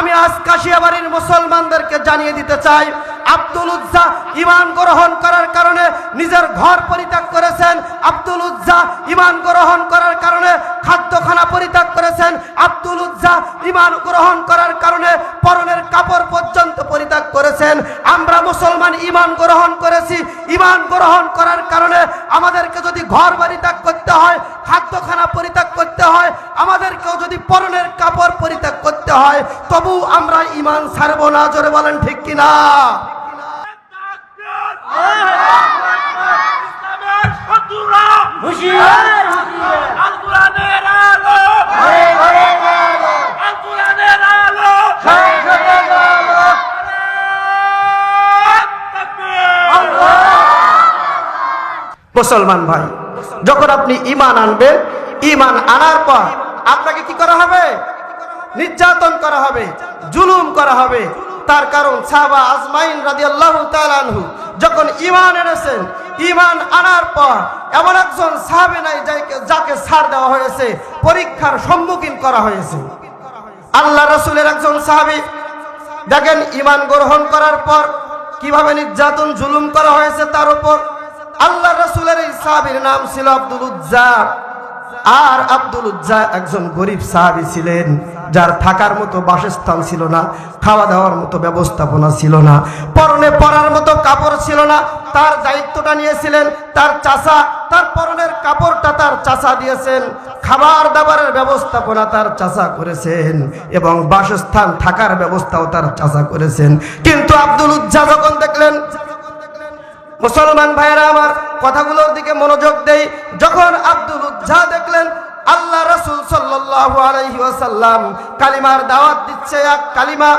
আমি আজ কাশিয়াবাড়ির মুসলমানদেরকে জানিয়ে দিতে চাই, আব্দুল উজ্জা ইমান গ্রহণ করার কারণে নিজের ঘর পরিত্যাগ করেছেন, আব্দুল উজ্জা ইমান গ্রহণ করার কারণে খাদ্যখানা পরিত্যাগ করেছেন, আব্দুল উজ্জা ইমান গ্রহণ করার কারণে পরনের কাপড় পর্যন্ত পরিত্যাগ করেছেন। আমরা মুসলমান ইমান গ্রহণ করেছি, ইমান গ্রহণ করার কারণে আমাদেরকে যদি ঘর বাড়ি ত্যাগ করতে হয়, খাদ্যখানা পরিত্যাগ করতে হয় আমাদেরকেও যদি পরনের কাপড় পরিত্যাগ করতে হয়, তবু আমরা ইমান ছাড়বো না, জোরে বলেন ঠিক কিনা? মুসলমান ভাই, যখন আপনি ইমান আনবেন ইমান আনার পর আপনাকে কি করা হবে? নির্যাতন করা হবে, জুলুম করা হবে। তার কারণ সাহাবা আজমাইন রাদিয়াল্লাহু তাআলা আনহু যখন ইমান এনেছেন ইমান আনার পর এমন একজন সাহাবে নাই যাকে- ছাড় দেওয়া হয়েছে, পরীক্ষার সম্মুখীন করা হয়েছে। আল্লাহ রসুলের একজন সাহাবি দেখেন ইমান গ্রহণ করার পর কীভাবে নির্যাতন, জুলুম করা হয়েছে তার উপর। আল্লাহ রসুলের এই সাহাবির নাম ছিল আব্দুল উজ্জা আর আব্দুল উজ্জা একজন গরিব সাহাবি ছিলেন, যার থাকার মতো বাসস্থান ছিল না খাওয়া দাওয়ার মতো ব্যবস্থাপনা ছিল না, পরনে পরার মতো কাপড় ছিল না, তার দায়িত্বটা নিয়েছিলেন তার চাচা, তার পরনের কাপড়টা তার চাচা দিয়েছেন, খাবার দাবারের ব্যবস্থাপনা তার চাচা করেছেন, এবং বাসস্থান থাকার ব্যবস্থাও তার চাচা করেছেন। কিন্তু আব্দুল উজ্জা যখন দেখলেন মুসলমান ভাইয়েরা আমার কথাগুলোর দিকে মনোযোগ দেই। যখন আব্দুল উজ্জা দেখলেন, আল্লাহ রসুল সাল্লাল্লাহু আলাইহি ওয়াসাল্লাম কালিমার দাওয়াত দিচ্ছে, এক কালিমা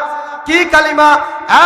কি কালিমা?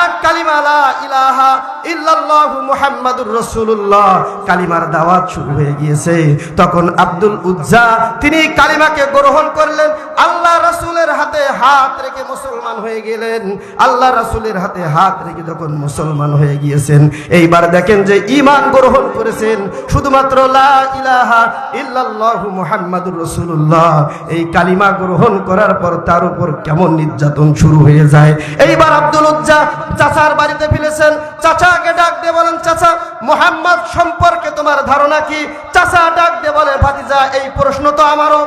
এক কালিমা, লা ইলাহা ইল্লাল্লাহু মুহাম্মাদুর রাসূলুল্লাহ। কালিমার দাওয়াত শুরু হয়ে গিয়েছে। তখন আব্দুল উজ্জা, তিনি কালিমাকে গ্রহণ করলেন। আল্লাহ রাসূলের হাতে হাত রেখে মুসলমান হয়ে গেলেন। আল্লাহ রাসূলের হাতে হাত রেখে যখন মুসলমান হয়ে গিয়েছেন, এইবার দেখেন যে ঈমান গ্রহণ করেছেন। শুধুমাত্র লা ইলাহা ইল্লাল্লাহ মুহাম্মাদুর রাসূলুল্লাহ। এই কালিমা গ্রহণ করার পর তার উপর কেমন নির্যাতন শুরু হয়ে যায়। এইবার আব্দুল উজ্জা চাচার বাড়িতে ফিরেছেন। চাচাকে ডাক দিয়ে বলেন, চাচা, মোহাম্মদ সম্পর্কে তোমার ধারণা কি? চাচা ডাক দিয়ে বলে, ভাতিজা, এই প্রশ্ন তো আমারও।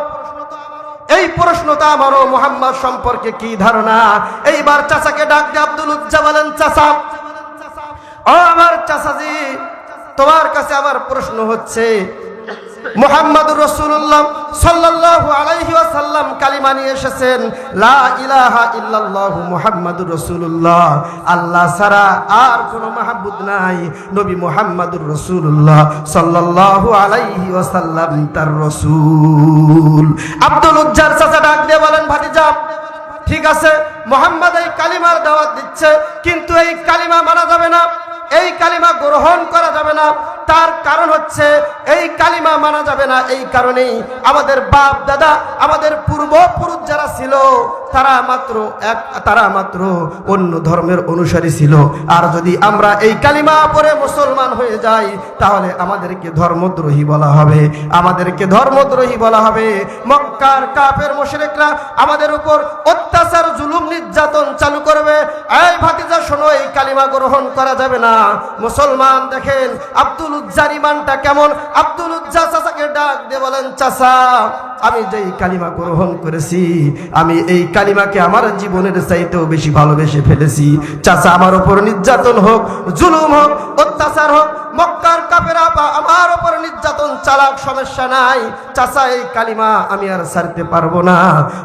এই প্রশ্নটা আমারও, মোহাম্মদ সম্পর্কে কি ধারণা? এইবার চাচাকে ডাক দিয়ে আব্দুল উজ্জা বলেন, চাচা, ও আমার চাচাজি, তোমার কাছে আমার প্রশ্ন হচ্ছে মোহাম্মদুর রসুল্লাহ সাল্লাল্লাহু আলাইহি ওয়াসাল্লাম কালিমা নিয়ে এসেছেন, লা ইলাহা ইল্লাল্লাহু মুহাম্মাদুর রাসূলুল্লাহ। আল্লাহ ছাড়া আর কোনো মাহবুদ নাই, নবী মুহাম্মাদুর রাসূলুল্লাহ সাল্লাল্লাহু আলাইহি ওয়াসাল্লাম তার রাসূল। আব্দুল উজ্জার চাচা ডাক দিয়ে বলেন, ভাতিজা, ঠিক আছে, মোহাম্মদ এই কালিমার দাওয়াত দিচ্ছে, কিন্তু এই কালিমা মানা যাবে না। এই কালিমা গ্রহণ করা যাবে না। তার কারণ হচ্ছে এই কালিমা মানা যাবে না। এই কারণেই আমাদের বাপ দাদা, আমাদের পূর্বপুরুষ যারা ছিল তারা মাত্র এক, তারা মাত্র অন্য ধর্মের অনুসারী ছিল। আর যদি আমরা এই কালিমা পরে মুসলমান হয়ে যাই, তাহলে আমাদেরকে ধর্মদ্রোহী বলা হবে। আমাদেরকে ধর্মদ্রোহী বলা হবে। মক্কার কাপের মুশরিকরা আমাদের উপর অত্যাচার, জুলুম, নির্যাতন চালু করবে। এই ভাতিজা, শোনো, এই কালিমা গ্রহণ করা যাবে না। মুসলমান, দেখেন, আব্দুল উজ্জার ইমানটা কেমন? আব্দুল উজ্জা চাচাকে ডাক দিয়ে বলেন, চাচা, আমি যেই কালিমা গ্রহণ করেছি, আমি এই কালিমাকে আমার জীবনের চাইতেও বেশি ভালোবেসে ফেলেছি। চাচা, আমার উপর নির্যাতন হোক, জুলুম হোক, অত্যাচার হোক, মক্কার কাপেরা বা আমার উপর নির্যাতন, চালাক সমস্যা নাই। চাচা, এই কালিমা আমি আর ছাড়তে পারব না।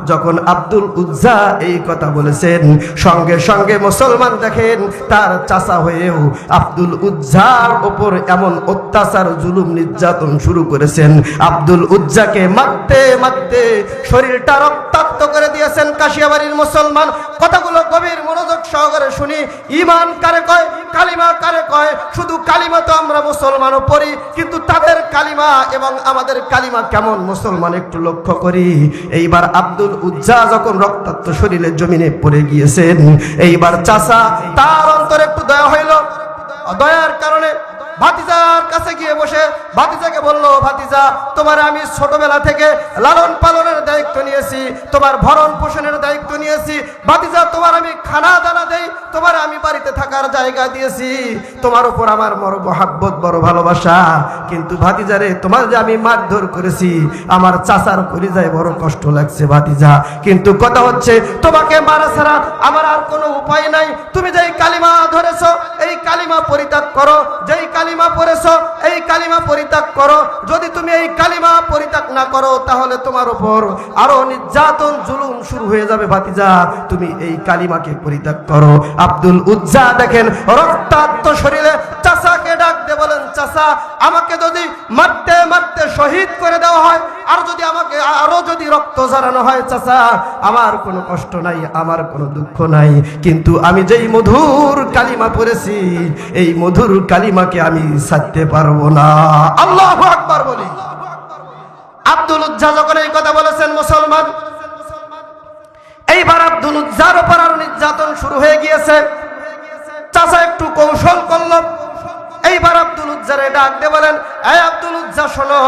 যখন আব্দুল উজ্জা এই কথা বলেছেন, সঙ্গে সঙ্গে মুসলমান দেখেন, তার চাচা হয়েও আব্দুল উজ্জার ওপর এমন অত্যাচার, জুলুম, নির্যাতন শুরু করেছেন। আব্দুল উজ্জাকে মারতে মারতে শরীরটা রক্তাক্ত করে দিয়েছেন কাশিয়াবাড়ির মুসলমান, কথাগুলো গভীর মনোযোগ সহকারে শুনি। ইমান কারে কয়, কালিমা কারে কয়? শুধু কালিমা তো আমরা মুসলমানও পড়ি, কিন্তু তাদের কালিমা এবং আমাদের কালিমা কেমন মুসলমান একটু লক্ষ্য করি। এইবার আব্দুল উজ্জা যখন রক্তাক্ত শরীরে জমিনে পড়ে গিয়েছেন, এইবার চাষা তার অন্তরে একটু দয়া হইল। দয়ার কারণে ভাতিজার কাছে গিয়ে বসে ভাতিজাকে বলল, ভাতিজা, তোমার আমি ছোটবেলা থেকে লালন পালনের দায়িত্ব নিয়েছি, তোমার ভরণ পোষণের দায়িত্ব নিয়েছি। ভাতিজা, তোমার আমি খানা দানা দেই, তোমার আমি বাড়িতে থাকার জায়গা দিয়েছি। তোমার উপর আমার বড় মহাব্বত, বড় ভালোবাসা। কিন্তু ভাতিজারে তোমার যে আমি মারধর করেছি, আমার চাচার পরিযায় বড় কষ্ট লাগছে ভাতিজা। কিন্তু কথা হচ্ছে, তোমাকে মারা ছাড়া আমার আর কোনো উপায় নাই। তুমি যেই কালিমা ধরেছো, এই কালিমা পরিত্যাগ করো। যেই কালিমা পড়েছো, এই কালিমা পরিত্যাগ করো। যদি তুমি এই কালিমা পরিত্যাগ না করো, তাহলে তোমার উপর আরও নির্যাতন, জুলুম শুরু হয়ে যাবে, ভাতিজা। তুমি এই কালিমাকে পরিত্যাগ করো। আব্দুল উজ্জা দেখেন, রক্তাক্ত শরীরে চাষাকে বলেন চাষা আমাকে যদি মারতে মারতে শহীদ করে দেওয়া হয়, আর যদি আমাকে আরও যদি রক্ত ঝরানো হয়, চাচা, আমার কোনো কষ্ট নাই, আমার কোনো দুঃখ নাই। কিন্তু আমি যেই মধুর কালিমা পড়েছি, এই মধুর কালিমাকে আমি ছাড়তে পারব না। আল্লাহ আকবার বলি। আব্দুল উজ্জা যখন এই কথা বলেছেন মুসলমান, এইবার আব্দুল উজ্জার উপর আর নির্যাতন শুরু হয়ে গিয়েছে। চাচা একটু কৌশল করল। এইবার আব্দুল উজ্জারে ডাক দিয়ে বলেন, এই আব্দুল উজ্জা, শোনো,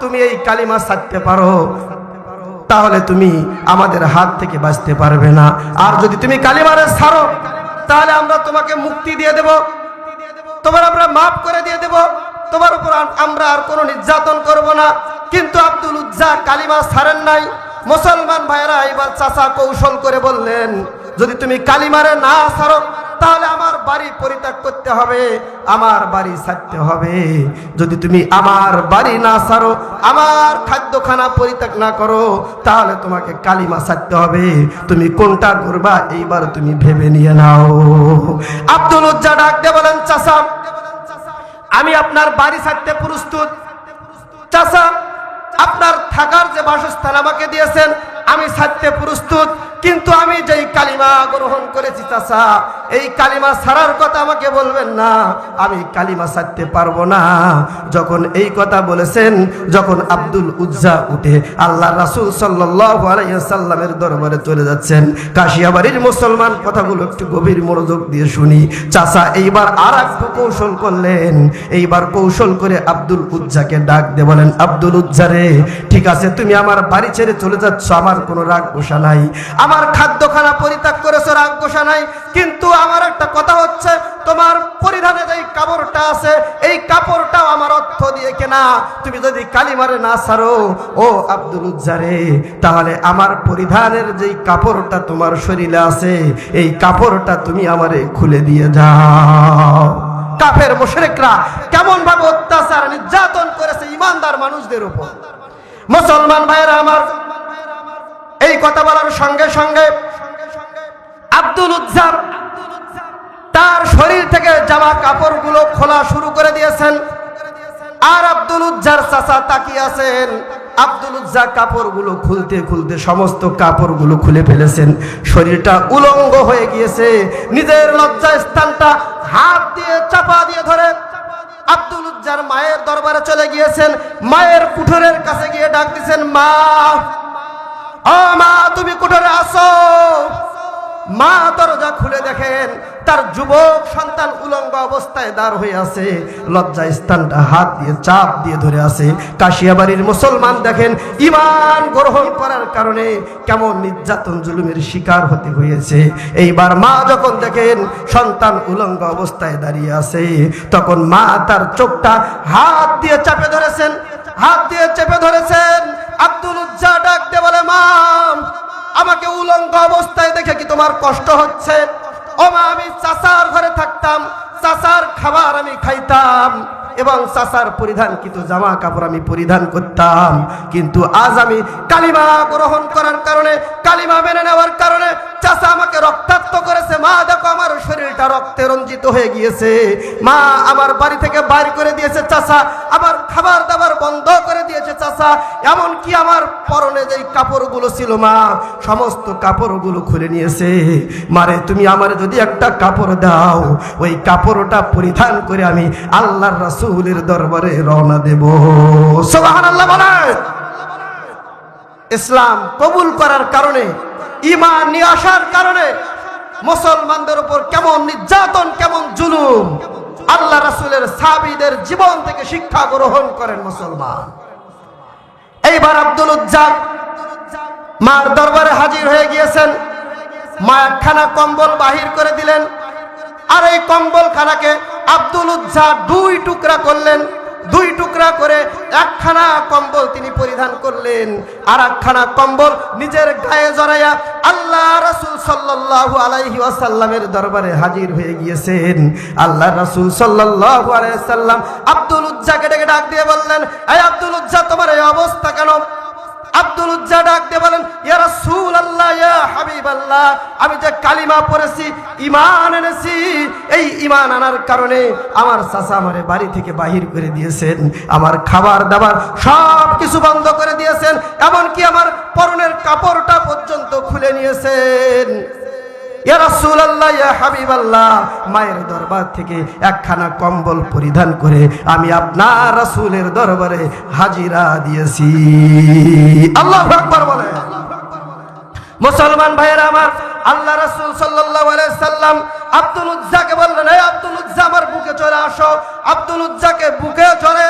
তুমি এই কালিমা ছাড়তে পারো। তাহলে তুমি আমাদের হাত থেকে বাঁচতে পারবে না। আর যদি তুমি কালিমারে ছাড়ো, তাহলে আমরা তোমাকে মুক্তি দিয়ে দেব। তোমার আমরা মাফ করে দিয়ে দেব। তোমার উপর আমরা আর কোনো নির্যাতন করব না। কিন্তু আব্দুল উজ্জা কালিমা ছাড়েন নাই। মুসলমান ভাইরা এবার চাচা কৌশল করে বললেন, যদি তুমি কালিমারে না ছাড়ো তাহলে আমার বাড়ি পরিত্যাগ করতে হবে, আমার বাড়ি ছাড়তে হবে। যদি তুমি আমার বাড়ি না ছাড়ো, আমার খাদ্যখানা পরিত্যাগ না করো, তাহলে তোমাকে কালিমা ছাড়তে হবে। তুমি কোনটা করবা, এইবার তুমি ভেবে নিয়ে নাও। আব্দুল উজ্জা ডাক দিয়ে বলেন চাষা আমি আপনার বাড়ি ছাড়তে প্রস্তুত। চাচা, আপনার থাকার যে বাসস্থান আমাকে দিয়েছেন আমি ছাড়তে প্রস্তুত, কিন্তু আমি যেই কালিমা গ্রহণ করেছি চাচা, এই কালিমা ছাড়ার কথা আমাকে বলবেন না। আমি কালিমা ছাড়তে পারব না। যখন এই কথা বলেছেন, যখন আব্দুল উজ্জা উঠে আল্লাহ রাসুল সাল্লাহ আলাইসাল্লামের দরবারে চলে যাচ্ছেন, কাশিয়াবাড়ির মুসলমান কথাগুলো একটু গভীর মনোযোগ দিয়ে শুনি। চাচা, এইবার আর এক কৌশল করলেন। এইবার কৌশল করে আব্দুল উজ্জাকে ডাক দিয়ে বলেন, আব্দুল উজ্জারে ঠিক আছে, তুমি আমার বাড়ি ছেড়ে চলে যাচ্ছ, আমার কোনো রাগ গোসা নাই। আমার খাদ্যখানা পরিত্যাগ করেছ, রাগ গোসা নাই। কিন্তু আমার একটা কথা হচ্ছে, তোমার পরিধানে যে কাপড়টা আছে, এই কাপড়টাও আমার অর্থ দিয়ে কেনা। তুমি যদি কালিমারে না ছাড়ো ও আব্দুল উজ্জারে, তাহলে আমার পরিধানের যেই কাপড়টা তোমার শরীরে আছে, এই কাপড়টা তুমি আমারে খুলে দিয়ে যাও। কাফের মুশরিকরা কেমন ভাবে অত্যাচার নির্যাতন করেছে ইমানদার মানুষদের উপর। মুসলমান ভাইয়েরা আমার কথা বলার সঙ্গে সঙ্গে আব্দুল উজ্জার তার শরীর থেকে জামা কাপড়গুলো খোলা শুরু করে দিয়েছেন। আর আব্দুল উজ্জার চাচা তাকিয়ে আছেন। আব্দুল উজ্জা কাপড়গুলো খুলতে খুলতে সমস্ত কাপড়গুলো খুলে ফেলেছেন। শরীরটা উলঙ্গ হয়ে গিয়েছে। নিজের লজ্জা স্থানটা হাত দিয়ে চাপা দিয়ে ধরে আব্দুল উজ্জার মায়ের দরবারে চলে গিয়েছেন। মায়ের কুঠোরের কাছে গিয়ে ডাক দিছেন মা মা দরজা খুলে দেখেন, তার যুবক সন্তান উলঙ্গ অবস্থায় দাঁড় হয়ে আছে। লজ্জা স্থানটা হাত দিয়ে, চাপ দিয়ে ধরে আছে। কাশিয়াবাড়ির মুসলমান দেখেন, ইমান গ্রহণ করার কারণে কেমন নির্যাতন, জুলুমের শিকার হতে হয়েছে। এইবার মা যখন দেখেন, সন্তান উলঙ্গ অবস্থায় দাঁড়িয়ে আছে, তখন মা তার চোখটা হাত দিয়ে চাপে ধরেছেন, হাত দিয়ে চেপে ধরেছেন। আব্দুল উজ্জা ডাক দিয়ে তোমার কষ্ট হচ্ছে। ও মা আমি চাচার ঘরে থাকতাম, চাচার খাবার আমি খাইতাম এবং চাচার কিন্তু জামা কাপড় আমি পরিধান করতাম। কিন্তু আজ আমি কালিমা গ্রহণ করার কারণে, কালিমা মেনে নেওয়ার কারণে চাচা আমাকে রক্তাক্ত করেছে। মা, দেখো আমার শরীরটা রক্তে রঞ্জিত হয়ে গিয়েছে। মা আমার বাড়ি থেকে বাইর করে দিয়েছে চাচা। আমার খাবার দাবার বন্ধ করে দিয়েছে চাচা। এমন কি আমার পরনে যেই কাপড়গুলো ছিল মা, সমস্ত কাপড়গুলো খুলে নিয়েছে। মারে, তুমি আমার যদি একটা কাপড় দাও, ওই কাপড়টা পরিধান করে আমি আল্লাহর রাসূলের দরবারে রওনা দেব। সুবহানাল্লাহ বলে ইসলাম কবুল করার কারণে ইমান নিয়ে আসার কারণে মুসলমানদের উপর কেমন নির্যাতন, কেমন জুলুম, আল্লাহ রাসুলের সাবিদের জীবন থেকে শিক্ষা গ্রহণ করেন মুসলমান। এইবার আব্দুল উজ্জাব মার দরবারে হাজির হয়ে গিয়েছেন। মা একখানা কম্বল বাহির করে দিলেন। আর এই কম্বল খানাকে আব্দুল উজ্জা দুই টুকরা করলেন। দুই টুকরা করে একখানা কম্বল তিনি পরিধান করলেন। আর একখানা কম্বল নিজের গায়ে জড়াইয়া আল্লাহ রাসূল সাল্লাল্লাহু আলাইহি ওয়াসাল্লামের দরবারে হাজির হয়ে গিয়েছেন। আল্লাহ রাসূল সাল্লাল্লাহু আলাইহি ওয়াসাল্লাম আব্দুল উজ্জাকে ডেকে ডাক দিয়ে বললেন, এই আব্দুল উজ্জা, তোমার এই অবস্থা কেন? আব্দুল উজ্জা ডাক দিয়ে বলেন, ইয়া ইয়া আমি যে কালিমা পড়েছি ইমান এনেছি, এই ইমান আনার কারণে আমার চাচা আমারে বাড়ি থেকে বাহির করে দিয়েছেন, আমার খাবার দাবার সব কিছু বন্ধ করে দিয়েছেন, এমনকি আমার পরনের কাপড়টা পর্যন্ত খুলে নিয়েছেন। মায়ের দরবার থেকে একখানা কম্বল পরিধান করে আমি আপনার রাসূলের দরবারে হাজিরা দিয়েছি। আল্লাহ বলে। মুসলমান ভাইয়েরা আমার, আল্লাহ রাসূল সাল্লাম আব্দুল উজ্জাকে বললেন আব্দুল উজ্জা, আমার বুকে চলে আসো। আব্দুল উজ্জাকে বুকে চড়ে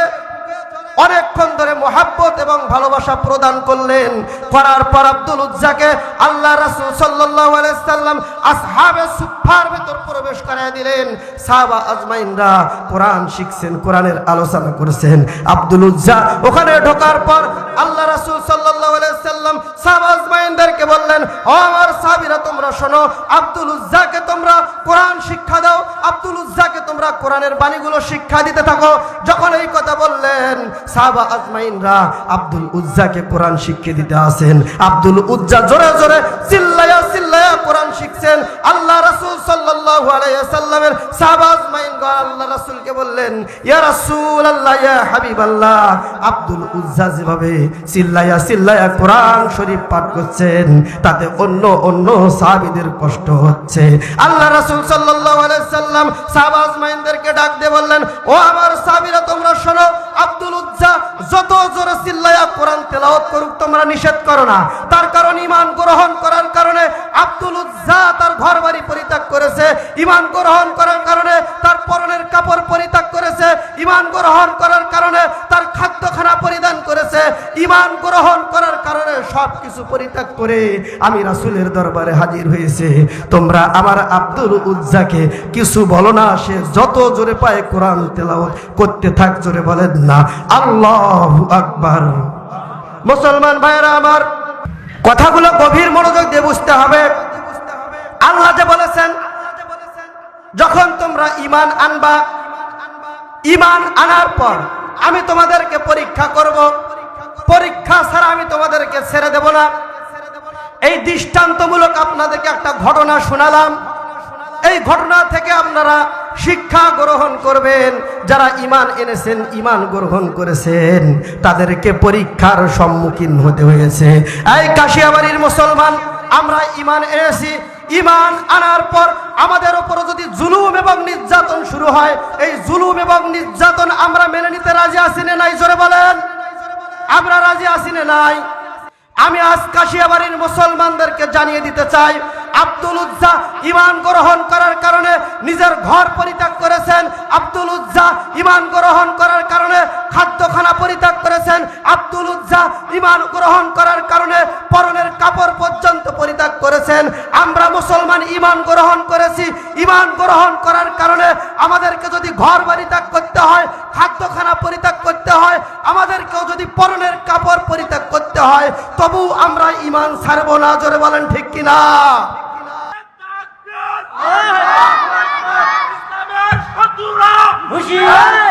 অনেকক্ষণ ধরে মোহাব্বত এবং ভালোবাসা প্রদান করলেন। করার পর আব্দুল উজ্জাকে আল্লাহ রাসুল সাল্লাম আসহাবে সুফার ভেতর প্রবেশ করায় দিলেন। সাহাবা আজমাইনরা কোরআন শিখছেন, কোরআনের আলোচনা করেছেন। আব্দুল উজ্জা ওখানে ঢোকার পর আল্লাহ রাসুল সাল্লাল্লাহু আলাইহি সাল্লাম সাহাবা আজমাইনদেরকে বললেন, ও আমার সাহাবীরা তোমরা শোনো, আব্দুল উজ্জাকে তোমরা কোরআন শিক্ষা দাও, আব্দুল উজ্জাকে তোমরা কোরআনের বাণীগুলো শিক্ষা দিতে থাকো। যখন এই কথা বললেন সাহাবা আজমাইনরা আব্দুল উজ্জাকে কোরআন শিক্ষা দিতে আসেন। আব্দুল উজ্জা জোরে জোরে চিল্লায়া চিল্লায়া কোরআন শিখছেন। আল্লাহ রাসূল সাল্লাল্লাহু আলাইহি সাল্লামের সাহাবা আজমাইন আল্লাহ রাসূলকে বললেন, ইয়া রাসূলুল্লাহ, ইয়া হাবিবাল্লাহ। আব্দুল উজ্জা যেভাবে চিল্লায়া চিল্লায়া কোরআন শরীফ পাঠ করছেন, তাতে অন্য অন্য সাহাবিদের কষ্ট হচ্ছে। আল্লাহ রাসূল আলাইহি সাল্লাম সাহাবাজ মাইনদেরকে ডাক দিয়ে বললেন, ও আমার সাহাবীরা, তোমরা শোনো আব্দুল উজ্জা যত জোরে চিল্লায়া কোরআন তেলাওয়াত করুক, তোমরা নিষেধ করো না। তার কারণ ঈমান গ্রহণ করার কারণে আব্দুল উজ্জা তার ঘর পরিত্যাগ করেছে। ঈমান গ্রহণ করার কারণে তার পরনের কাপড় পরিত্যাগ করেছে। ঈমান গ্রহণ করার কারণে তার খাদ্যখানা পরিধান করেছে। ঈমান গ্রহণ করার কারণে সব কিছু পরিত্যাগ করে আমি রাসূলের দরবারে হাজির হয়েছে। তোমরা আমার আব্দুল উজ্জাকে কিছু বলো না, সে যত জোরে পায় কোরআন তেলাওয়াত করতে থাক, জোরে বলেন। না। আল্লাহু আকবার। মুসলমান ভাইরা আমার, কথাগুলো গভীর মনোযোগ দিয়ে বুঝতে হবে। আল্লাহ যে বলেছেন, যখন তোমরা ইমান আনবা ইমান আনার পর আমি তোমাদেরকে পরীক্ষা করব। পরীক্ষা ছাড়া আমি তোমাদেরকে ছেড়ে দেব না। এই দৃষ্টান্তমূলক আপনাদেরকে একটা ঘটনা শোনালাম। এই ঘটনা থেকে আপনারা শিক্ষা গ্রহণ করবেন। যারা ইমান এনেছেন ইমান গ্রহণ করেছেন, তাদেরকে পরীক্ষার সম্মুখীন হতে হয়েছে। এই কাশিয়াবাড়ির মুসলমান, আমরা ইমান এনেছি। ইমান আনার পর আমাদের ওপর যদি জুলুম এবং নির্যাতন শুরু হয়, এই জুলুম এবং নির্যাতন আমরা মেনে নিতে রাজি আছি না নাই? জোরে বলেন। আমরা রাজি আছি না নাই? আমি আজ কাশিয়াবাড়ির মুসলমানদেরকে জানিয়ে দিতে চাই আব্দুল উজ্জা ইমান গ্রহণ করার কারণে নিজের ঘর পরিত্যাগ করেছেন। আব্দুল উজ্জা ইমান গ্রহণ করার কারণে খাদ্যখানা পরিত্যাগ করেছেন। আব্দুল উজ্জা ইমান গ্রহণ করার কারণে পরনের কাপড় পর্যন্ত পরিত্যাগ করেছেন। আমরা মুসলমান ইমান গ্রহণ করেছি। ইমান গ্রহণ করার কারণে আমাদেরকে যদি ঘর বাড়ি ত্যাগ করতে হয়, খাদ্যখানা পরিত্যাগ করতে হয়, আমাদেরকেও যদি পরনের কাপড় পরিত্যাগ করতে হয় তবু আমরা ইমান ছাড়বো না। জোরে বলেন ঠিক কিনা? 啊